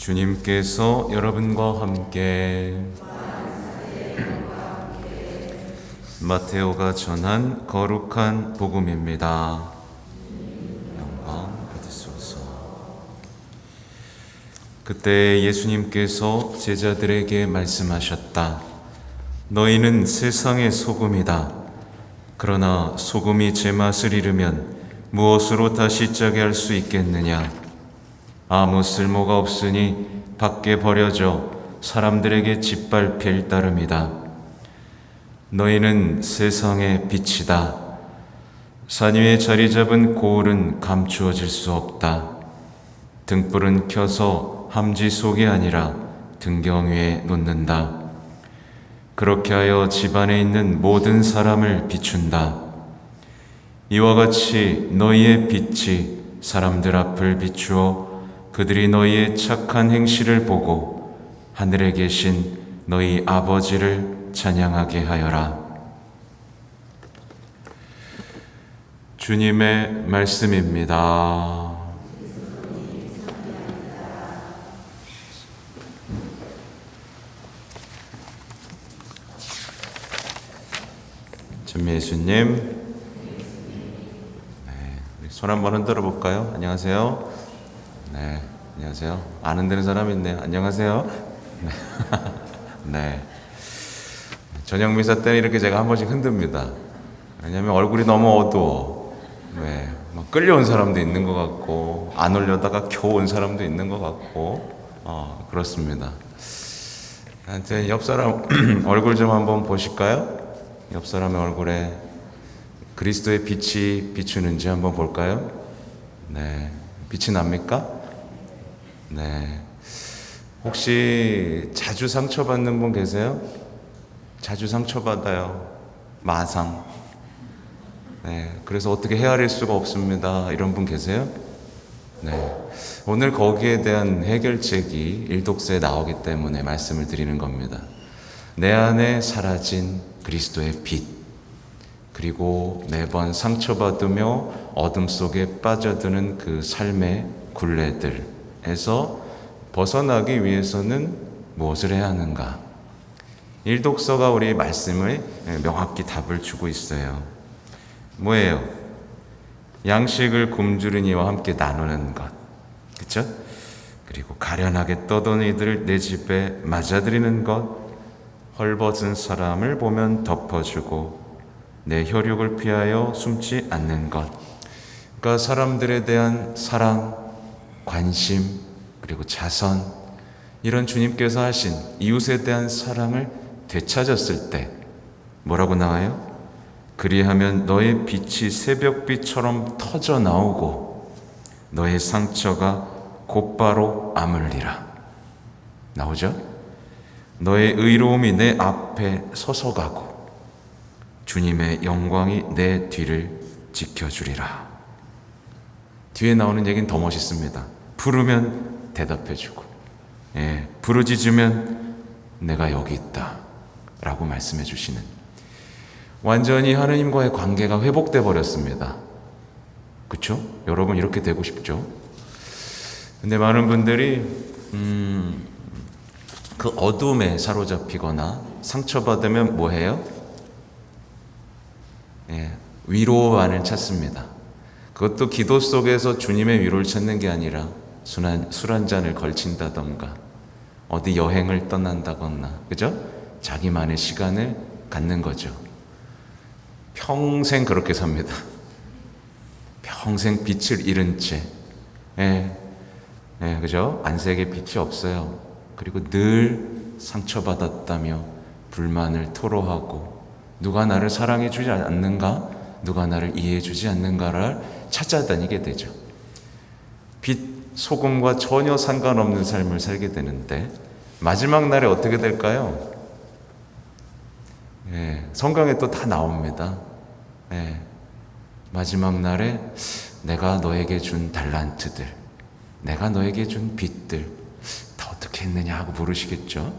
주님께서 여러분과 함께 마테오가 전한 거룩한 복음입니다. 영광 받으소서. 그때 예수님께서 제자들에게 말씀하셨다. 너희는 세상의 소금이다. 그러나 소금이 제 맛을 잃으면 무엇으로 다시 짜게 할 수 있겠느냐? 아무 쓸모가 없으니 밖에 버려져 사람들에게 짓밟힐 따름이다. 너희는 세상의 빛이다. 산 위에 자리 잡은 고울은 감추어질 수 없다. 등불은 켜서 함지 속이 아니라 등경 위에 놓는다. 그렇게 하여 집안에 있는 모든 사람을 비춘다. 이와 같이 너희의 빛이 사람들 앞을 비추어 그들이 너희의 착한 행실을 보고 하늘에 계신 너희 아버지를 찬양하게 하여라. 주님의 말씀입니다. 전미 예수님, 네, 손 한번 흔들어 볼까요? 안녕하세요. 네, 안녕하세요. 아는 되는 사람 있네요. 안녕하세요. 네. 네. 저녁 미사 때는 이렇게 제가 한 번씩 흔듭니다. 왜냐면 얼굴이 너무 어두워. 네. 막 끌려온 사람도 있는 것 같고, 안 올려다가 겨우 온 사람도 있는 것 같고, 어, 그렇습니다. 하여튼 옆 사람 얼굴 좀 한번 보실까요? 옆 사람의 얼굴에 그리스도의 빛이 비추는지 한번 볼까요? 네. 빛이 납니까? 네. 혹시 자주 상처받는 분 계세요? 자주 상처받아요. 마상. 네. 그래서 어떻게 헤아릴 수가 없습니다. 이런 분 계세요? 네. 오늘 거기에 대한 해결책이 일독서에 나오기 때문에 말씀을 드리는 겁니다. 내 안에 사라진 그리스도의 빛. 그리고 매번 상처받으며 어둠 속에 빠져드는 그 삶의 굴레들 에서 벗어나기 위해서는 무엇을 해야 하는가? 일독서가 우리 말씀을 명확히 답을 주고 있어요. 뭐예요? 양식을 굶주린 이와 함께 나누는 것. 그쵸? 그리고 가련하게 떠도는 이들을 내 집에 맞아들이는 것. 헐벗은 사람을 보면 덮어주고 내 혈육을 피하여 숨지 않는 것. 그러니까 사람들에 대한 사랑, 관심, 그리고 자선, 이런 주님께서 하신 이웃에 대한 사랑을 되찾았을 때 뭐라고 나와요? 그리하면 너의 빛이 새벽빛처럼 터져 나오고 너의 상처가 곧바로 아물리라. 나오죠? 너의 의로움이 내 앞에 서서 가고 주님의 영광이 내 뒤를 지켜주리라. 뒤에 나오는 얘기는 더 멋있습니다. 부르면 대답해주고, 예, 부르짖으면 내가 여기 있다. 라고 말씀해 주시는. 완전히 하느님과의 관계가 회복돼 버렸습니다. 그쵸? 여러분 이렇게 되고 싶죠? 근데 많은 분들이, 음, 그 어둠에 사로잡히거나 상처받으면 뭐 해요? 예, 위로만을 찾습니다. 그것도 기도 속에서 주님의 위로를 찾는 게 아니라 술 한 잔을 걸친다던가 어디 여행을 떠난다거나 그죠? 자기만의 시간을 갖는 거죠. 평생 그렇게 삽니다. 평생 빛을 잃은 채, 예, 예, 그죠? 안색에 빛이 없어요. 그리고 늘 상처받았다며 불만을 토로하고 누가 나를 사랑해 주지 않는가? 누가 나를 이해해 주지 않는가를 찾아다니게 되죠. 빛, 소금과 전혀 상관없는 삶을 살게 되는데 마지막 날에 어떻게 될까요? 예, 성경에 또 다 나옵니다. 예, 마지막 날에 내가 너에게 준 달란트들, 내가 너에게 준 빛들 다 어떻게 했느냐 하고 물으시겠죠.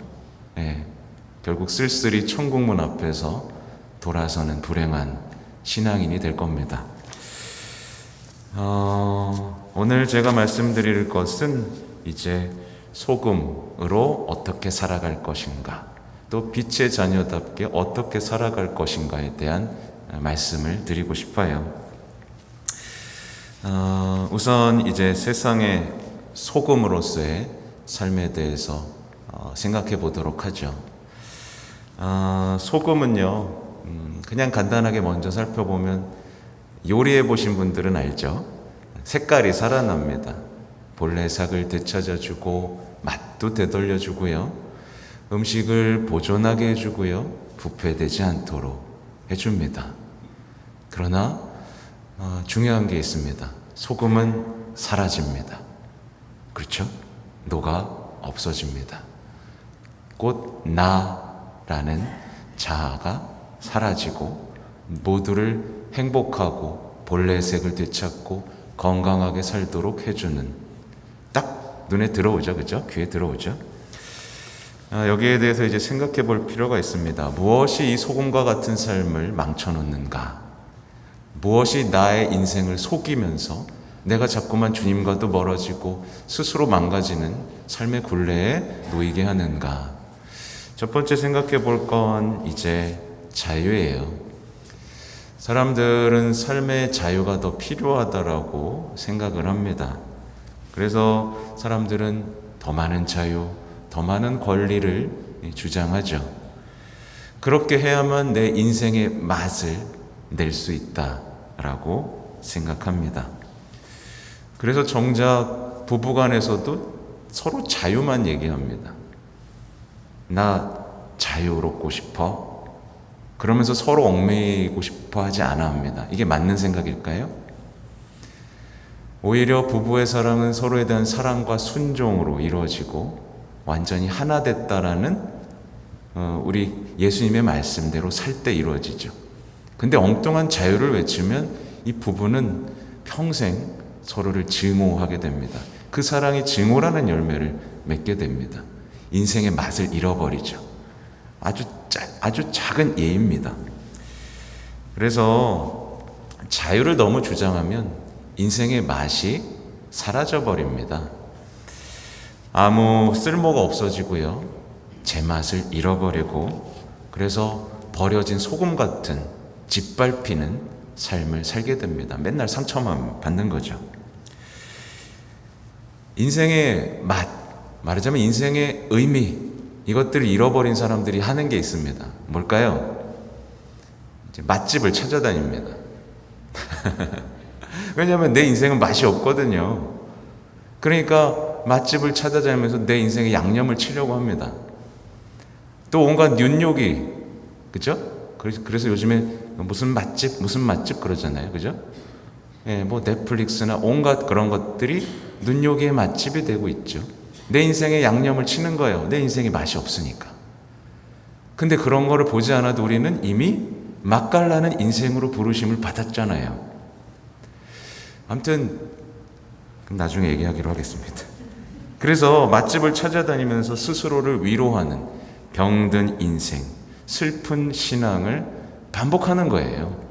예, 결국 쓸쓸히 천국문 앞에서 돌아서는 불행한 신앙인이 될 겁니다. 어, 오늘 제가 말씀드릴 것은 이제 소금으로 어떻게 살아갈 것인가, 또 빛의 자녀답게 어떻게 살아갈 것인가에 대한 말씀을 드리고 싶어요. 어, 우선 이제 세상의 소금으로서의 삶에 대해서 어, 생각해 보도록 하죠. 아, 소금은요, 음, 그냥 간단하게 먼저 살펴보면 요리해 보신 분들은 알죠. 색깔이 살아납니다. 본래 색을 되찾아주고 맛도 되돌려주고요. 음식을 보존하게 해주고요. 부패되지 않도록 해줍니다. 그러나 어, 중요한 게 있습니다. 소금은 사라집니다. 그렇죠? 녹아 없어집니다. 곧 나라는 자아가 사라지고 모두를 행복하고 본래의 색을 되찾고 건강하게 살도록 해주는 딱 눈에 들어오죠, 그죠? 귀에 들어오죠. 아, 여기에 대해서 이제 생각해 볼 필요가 있습니다. 무엇이 이 소금과 같은 삶을 망쳐놓는가? 무엇이 나의 인생을 속이면서 내가 자꾸만 주님과도 멀어지고 스스로 망가지는 삶의 굴레에 놓이게 하는가? 첫 번째 생각해 볼 건 이제 자유예요. 사람들은 삶의 자유가 더 필요하다라고 생각을 합니다. 그래서 사람들은 더 많은 자유, 더 많은 권리를 주장하죠. 그렇게 해야만 내 인생의 맛을 낼 수 있다라고 생각합니다. 그래서 정작 부부 간에서도 서로 자유만 얘기합니다. 나 자유롭고 싶어. 그러면서 서로 얽매이고 싶어 하지 않아 합니다. 이게 맞는 생각일까요? 오히려 부부의 사랑은 서로에 대한 사랑과 순종으로 이루어지고 완전히 하나 됐다라는 어, 우리 예수님의 말씀대로 살 때 이루어지죠. 근데 엉뚱한 자유를 외치면 이 부부는 평생 서로를 증오하게 됩니다. 그 사랑이 증오라는 열매를 맺게 됩니다. 인생의 맛을 잃어버리죠. 아주 짜, 아주 작은 예입니다. 그래서 자유를 너무 주장하면 인생의 맛이 사라져 버립니다. 아무 쓸모가 없어지고요. 제 맛을 잃어버리고 그래서 버려진 소금 같은 짓밟히는 삶을 살게 됩니다. 맨날 상처만 받는 거죠. 인생의 맛, 말하자면 인생의 의미, 이것들을 잃어버린 사람들이 하는 게 있습니다. 뭘까요? 맛집을 찾아다닙니다. 왜냐하면 내 인생은 맛이 없거든요. 그러니까 맛집을 찾아다니면서 내 인생의 양념을 치려고 합니다. 또 온갖 윤욕이, 그죠? 그래서 요즘에 무슨 맛집, 무슨 맛집 그러잖아요. 그죠? 예, 뭐 넷플릭스나 온갖 그런 것들이 눈요기의 맛집이 되고 있죠. 내 인생에 양념을 치는 거예요. 내 인생에 맛이 없으니까. 근데 그런 거를 보지 않아도 우리는 이미 맛깔나는 인생으로 부르심을 받았잖아요. 아무튼 나중에 얘기하기로 하겠습니다. 그래서 맛집을 찾아다니면서 스스로를 위로하는 병든 인생, 슬픈 신앙을 반복하는 거예요.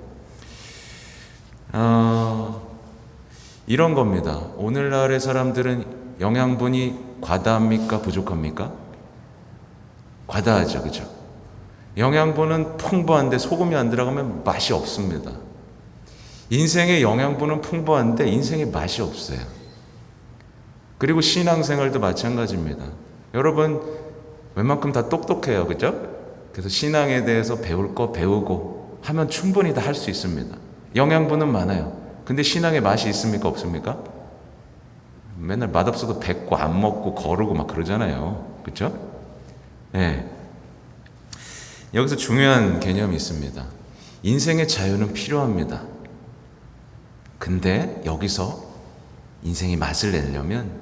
어, 이런 겁니다. 오늘날의 사람들은 영양분이 과다합니까? 부족합니까? 과다하죠. 그죠? 영양분은 풍부한데 소금이 안 들어가면 맛이 없습니다. 인생의 영양분은 풍부한데 인생의 맛이 없어요. 그리고 신앙생활도 마찬가지입니다. 여러분, 웬만큼 다 똑똑해요. 그죠? 그래서 신앙에 대해서 배울 거 배우고 하면 충분히 다 할 수 있습니다. 영양분은 많아요. 근데 신앙의 맛이 있습니까? 없습니까? 맨날 맛없어도 뱉고 안 먹고 거르고 막 그러잖아요. 그렇죠? 네. 여기서 중요한 개념이 있습니다. 인생의 자유는 필요합니다. 근데 여기서 인생의 맛을 내려면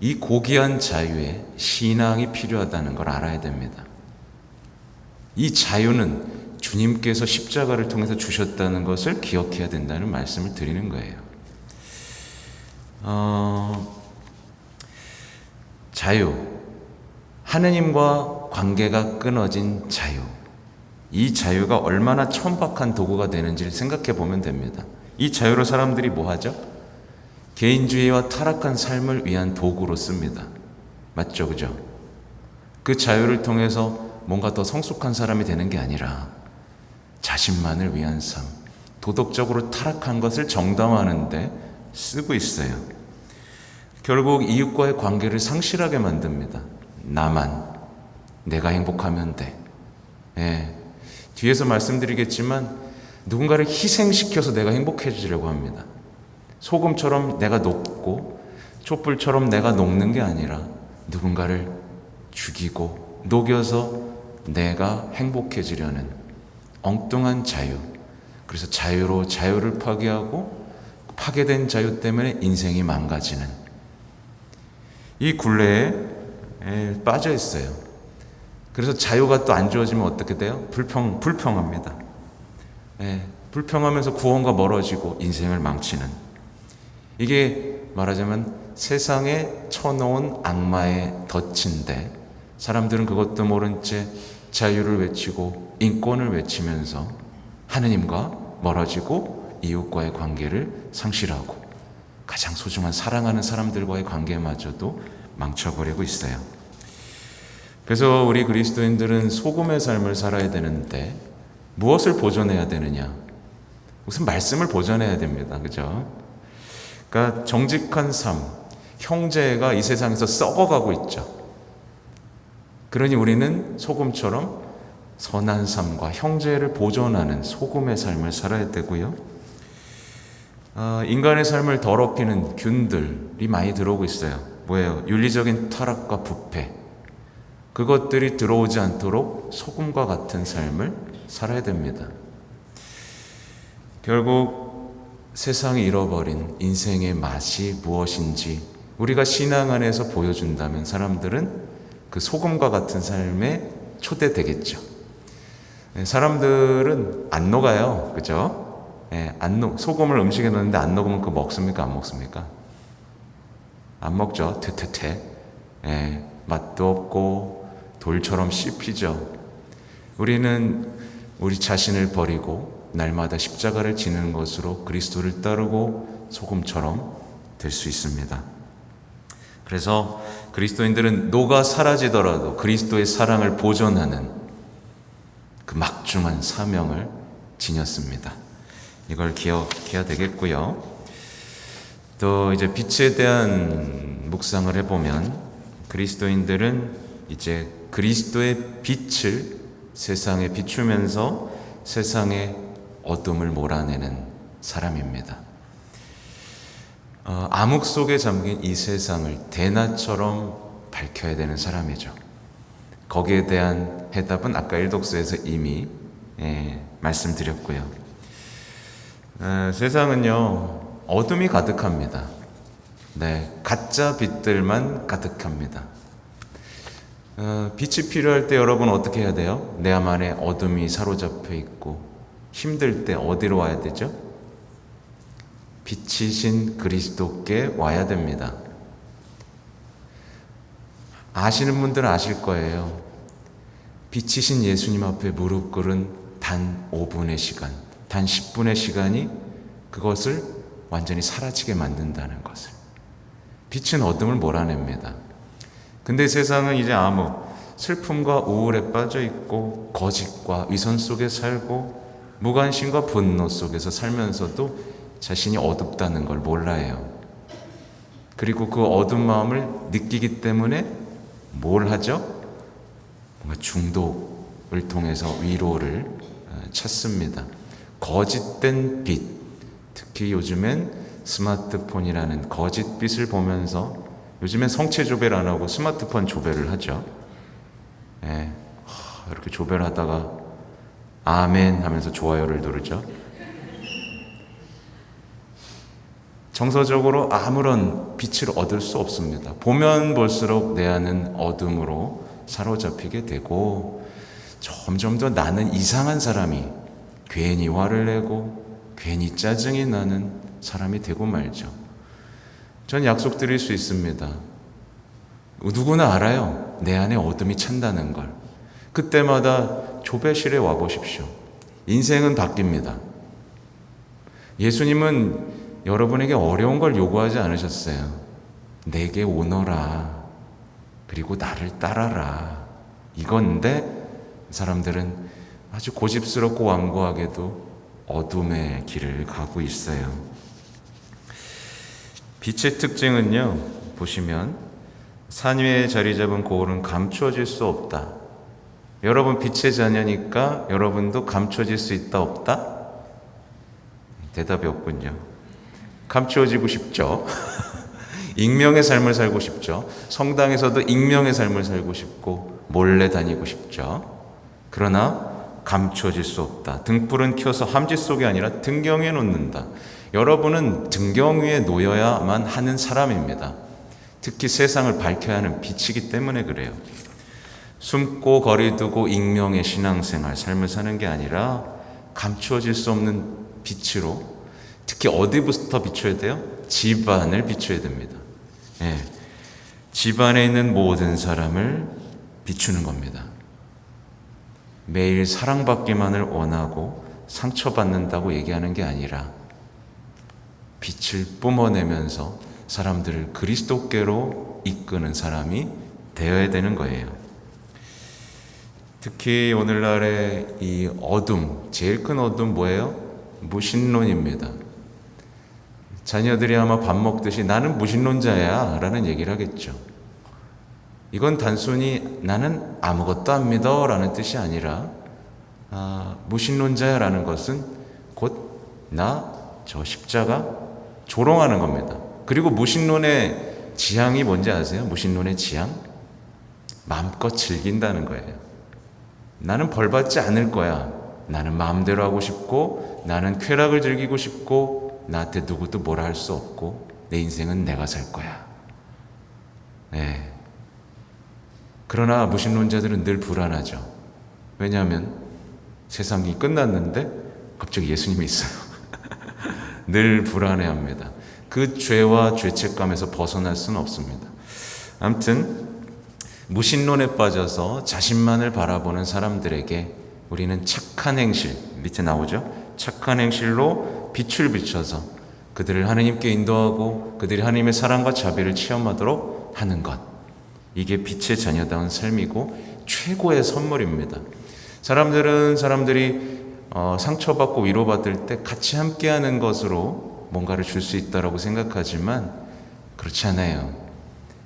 이 고귀한 자유에 신앙이 필요하다는 걸 알아야 됩니다. 이 자유는 주님께서 십자가를 통해서 주셨다는 것을 기억해야 된다는 말씀을 드리는 거예요. 어, 자유. 하느님과 관계가 끊어진 자유. 이 자유가 얼마나 천박한 도구가 되는지를 생각해 보면 됩니다. 이 자유로 사람들이 뭐 하죠? 개인주의와 타락한 삶을 위한 도구로 씁니다. 맞죠, 그죠? 그 자유를 통해서 뭔가 더 성숙한 사람이 되는 게 아니라 자신만을 위한 삶, 도덕적으로 타락한 것을 정당화하는데 쓰고 있어요. 결국 이웃과의 관계를 상실하게 만듭니다. 나만, 내가 행복하면 돼. 예. 뒤에서 말씀드리겠지만 누군가를 희생시켜서 내가 행복해지려고 합니다. 소금처럼 내가 녹고 촛불처럼 내가 녹는 게 아니라 누군가를 죽이고 녹여서 내가 행복해지려는 엉뚱한 자유. 그래서 자유로 자유를 파괴하고 파괴된 자유 때문에 인생이 망가지는 이 굴레에 에, 빠져 있어요. 그래서 자유가 또 안 주어지면 어떻게 돼요? 불평 불평합니다. 예, 불평하면서 구원과 멀어지고 인생을 망치는 이게 말하자면 세상에 쳐놓은 악마의 덫인데 사람들은 그것도 모른 채 자유를 외치고 인권을 외치면서 하느님과 멀어지고 이웃과의 관계를 상실하고 가장 소중한 사랑하는 사람들과의 관계마저도 망쳐버리고 있어요. 그래서 우리 그리스도인들은 소금의 삶을 살아야 되는데 무엇을 보존해야 되느냐? 우선 말씀을 보존해야 됩니다. 그죠? 그러니까 정직한 삶, 형제가 이 세상에서 썩어가고 있죠. 그러니 우리는 소금처럼 선한 삶과 형제를 보존하는 소금의 삶을 살아야 되고요. 어, 인간의 삶을 더럽히는 균들이 많이 들어오고 있어요. 뭐예요? 윤리적인 타락과 부패. 그것들이 들어오지 않도록 소금과 같은 삶을 살아야 됩니다. 결국 세상이 잃어버린 인생의 맛이 무엇인지 우리가 신앙 안에서 보여준다면 사람들은 그 소금과 같은 삶에 초대되겠죠. 네, 사람들은 안 녹아요. 그죠? 예, 안 녹, 소금을 음식에 넣는데 안 녹으면 그거 먹습니까? 안 먹습니까? 안 먹죠. 퇴퇴퇴. 예, 맛도 없고 돌처럼 씹히죠. 우리는 우리 자신을 버리고 날마다 십자가를 지는 것으로 그리스도를 따르고 소금처럼 될 수 있습니다. 그래서 그리스도인들은 녹아 사라지더라도 그리스도의 사랑을 보존하는 그 막중한 사명을 지녔습니다. 이걸 기억해야 되겠고요. 또 이제 빛에 대한 묵상을 해보면 그리스도인들은 이제 그리스도의 빛을 세상에 비추면서 세상의 어둠을 몰아내는 사람입니다. 어, 암흑 속에 잠긴 이 세상을 대낮처럼 밝혀야 되는 사람이죠. 거기에 대한 해답은 아까 일독서에서 이미 예, 말씀드렸고요. 에, 세상은요 어둠이 가득합니다. 네, 가짜 빛들만 가득합니다. 어, 빛이 필요할 때 여러분 어떻게 해야 돼요? 내 안에 어둠이 사로잡혀 있고 힘들 때 어디로 와야 되죠? 빛이신 그리스도께 와야 됩니다. 아시는 분들은 아실 거예요. 빛이신 예수님 앞에 무릎 꿇은 단 5분의 시간, 단 10분의 시간이 그것을 완전히 사라지게 만든다는 것을. 빛은 어둠을 몰아냅니다. 근데 세상은 이제 암흑, 슬픔과 우울에 빠져 있고 거짓과 위선 속에 살고 무관심과 분노 속에서 살면서도 자신이 어둡다는 걸 몰라요. 그리고 그 어두운 마음을 느끼기 때문에 뭘 하죠? 뭔가 중독을 통해서 위로를 어, 찾습니다. 거짓된 빛, 특히 요즘엔 스마트폰이라는 거짓 빛을 보면서 요즘엔 성체 조배를 안 하고 스마트폰 조배를 하죠. 예, 이렇게 조배를 하다가 아멘 하면서 좋아요를 누르죠. 정서적으로 아무런 빛을 얻을 수 없습니다. 보면 볼수록 내 안은 어둠으로 사로잡히게 되고 점점 더 나는 이상한 사람이 괜히 화를 내고 괜히 짜증이 나는 사람이 되고 말죠. 전 약속 드릴 수 있습니다. 누구나 알아요. 내 안에 어둠이 찬다는 걸. 그때마다 조배실에 와 보십시오. 인생은 바뀝니다. 예수님은 여러분에게 어려운 걸 요구하지 않으셨어요. 내게 오너라. 그리고 나를 따라라. 이건데 사람들은 아주 고집스럽고 완고하게도 어둠의 길을 가고 있어요. 빛의 특징은요, 보시면 산 위에 자리 잡은 고울은 감추어질 수 없다. 여러분 빛의 자녀니까 여러분도 감춰질 수 있다 없다? 대답이 없군요. 감추어지고 싶죠. 익명의 삶을 살고 싶죠. 성당에서도 익명의 삶을 살고 싶고 몰래 다니고 싶죠. 그러나 감추어질 수 없다. 등불은 켜서 함지 속이 아니라 등경에 놓는다. 여러분은 등경 위에 놓여야만 하는 사람입니다. 특히 세상을 밝혀야 하는 빛이기 때문에 그래요. 숨고 거리두고 익명의 신앙생활, 삶을 사는 게 아니라 감추어질 수 없는 빛으로 특히 어디부터 비춰야 돼요? 집안을 비춰야 됩니다. 예. 집안에 있는 모든 사람을 비추는 겁니다. 매일 사랑받기만을 원하고 상처받는다고 얘기하는 게 아니라 빛을 뿜어내면서 사람들을 그리스도께로 이끄는 사람이 되어야 되는 거예요. 특히 오늘날의 이 어둠, 제일 큰 어둠 뭐예요? 무신론입니다. 자녀들이 아마 밥 먹듯이 나는 무신론자야 라는 얘기를 하겠죠. 이건 단순히 나는 아무것도 안 믿어 라는 뜻이 아니라 아, 무신론자야 라는 것은 곧 나 저 십자가 조롱하는 겁니다. 그리고 무신론의 지향이 뭔지 아세요? 무신론의 지향? 마음껏 즐긴다는 거예요. 나는 벌 받지 않을 거야. 나는 마음대로 하고 싶고, 나는 쾌락을 즐기고 싶고, 나한테 누구도 뭐라 할 수 없고, 내 인생은 내가 살 거야. 네. 그러나 무신론자들은 늘 불안하죠. 왜냐하면 세상이 끝났는데 갑자기 예수님이 있어요. 늘 불안해합니다. 그 죄와 죄책감에서 벗어날 수는 없습니다. 아무튼 무신론에 빠져서 자신만을 바라보는 사람들에게 우리는 착한 행실 밑에 나오죠. 착한 행실로 빛을 비춰서 그들을 하나님께 인도하고 그들이 하나님의 사랑과 자비를 체험하도록 하는 것. 이게 빛의 자녀다운 삶이고 최고의 선물입니다. 사람들은 사람들이 어, 상처받고 위로받을 때 같이 함께하는 것으로 뭔가를 줄 수 있다라고 생각하지만 그렇지 않아요.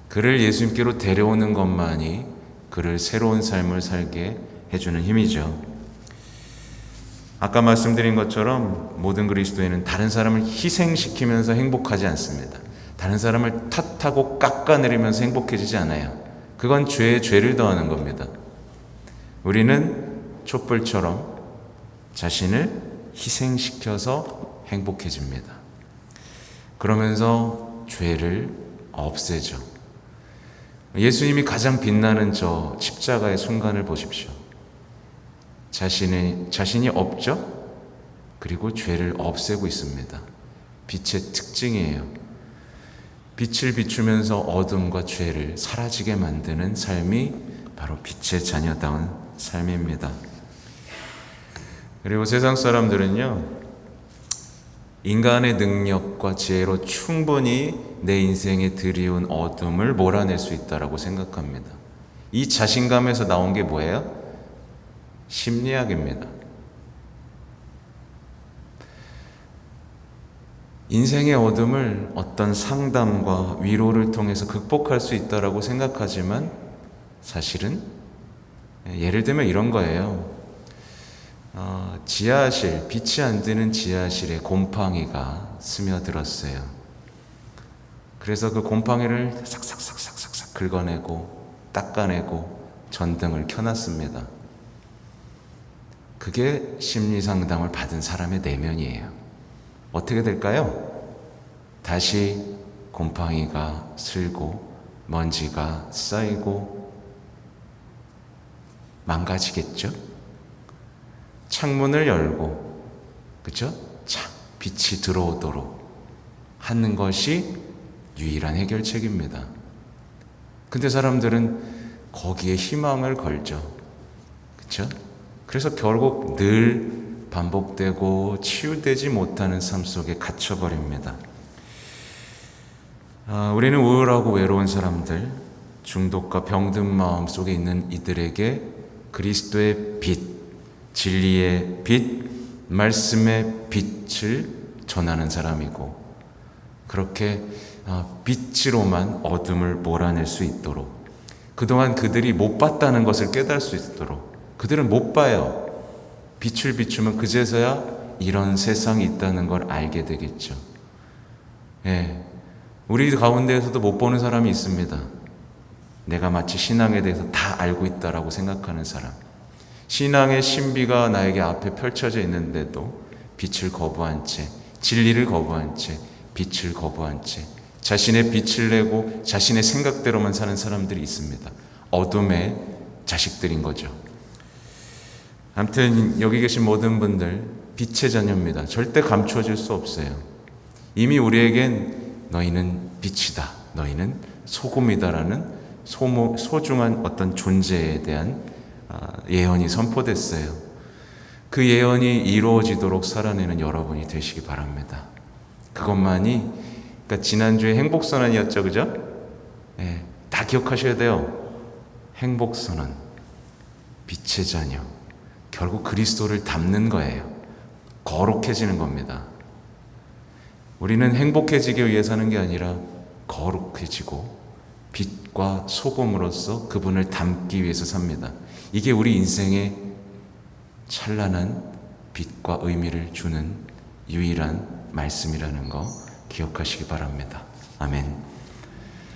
그를 예수님께로 데려오는 것만이 그를 새로운 삶을 살게 해주는 힘이죠. 아까 말씀드린 것처럼 모든 그리스도인은 다른 사람을 희생시키면서 행복하지 않습니다. 다른 사람을 탓하고 깎아내리면서 행복해지지 않아요. 그건 죄에 죄를 더하는 겁니다. 우리는 촛불처럼 자신을 희생시켜서 행복해집니다. 그러면서 죄를 없애죠. 예수님이 가장 빛나는 저 십자가의 순간을 보십시오. 자신이, 자신이 없죠? 그리고 죄를 없애고 있습니다. 빛의 특징이에요. 빛을 비추면서 어둠과 죄를 사라지게 만드는 삶이 바로 빛의 자녀다운 삶입니다. 그리고 세상 사람들은요, 인간의 능력과 지혜로 충분히 내 인생에 들이온 어둠을 몰아낼 수 있다라고 생각합니다. 이 자신감에서 나온 게 뭐예요? 심리학입니다. 인생의 어둠을 어떤 상담과 위로를 통해서 극복할 수 있다라고 생각하지만 사실은 예를 들면 이런 거예요. 어, 지하실, 빛이 안 드는 지하실에 곰팡이가 스며들었어요. 그래서 그 곰팡이를 싹싹싹싹싹 긁어내고 닦아내고 전등을 켜놨습니다. 그게 심리 상담을 받은 사람의 내면이에요. 어떻게 될까요? 다시 곰팡이가 슬고 먼지가 쌓이고 망가지겠죠? 창문을 열고 그죠? 자, 빛이 들어오도록 하는 것이 유일한 해결책입니다. 근데 사람들은 거기에 희망을 걸죠. 그죠? 그래서 결국 늘 반복되고 치유되지 못하는 삶 속에 갇혀버립니다. 아, 우리는 우울하고 외로운 사람들, 중독과 병든 마음 속에 있는 이들에게 그리스도의 빛, 진리의 빛, 말씀의 빛을 전하는 사람이고 그렇게 아, 빛으로만 어둠을 몰아낼 수 있도록 그동안 그들이 못 봤다는 것을 깨달을 수 있도록 그들은 못 봐요. 빛을 비추면 그제서야 이런 세상이 있다는 걸 알게 되겠죠. 예. 우리 가운데에서도 못 보는 사람이 있습니다. 내가 마치 신앙에 대해서 다 알고 있다라고 생각하는 사람. 신앙의 신비가 나에게 앞에 펼쳐져 있는데도 빛을 거부한 채, 진리를 거부한 채, 빛을 거부한 채, 자신의 빛을 내고 자신의 생각대로만 사는 사람들이 있습니다. 어둠의 자식들인 거죠. 아무튼 여기 계신 모든 분들 빛의 자녀입니다. 절대 감추어질 수 없어요. 이미 우리에겐 너희는 빛이다. 너희는 소금이다라는 소모, 소중한 어떤 존재에 대한 아, 예언이 선포됐어요. 그 예언이 이루어지도록 살아내는 여러분이 되시기 바랍니다. 그것만이 그러니까 지난주에 행복 선언이었죠, 그죠? 예, 다 기억하셔야 돼요. 행복 선언, 빛의 자녀, 결국 그리스도를 닮는 거예요. 거룩해지는 겁니다. 우리는 행복해지기 위해 사는 게 아니라 거룩해지고 빛과 소금으로서 그분을 닮기 위해서 삽니다. 이게 우리 인생의 찬란한 빛과 의미를 주는 유일한 말씀이라는 거 기억하시기 바랍니다. 아멘.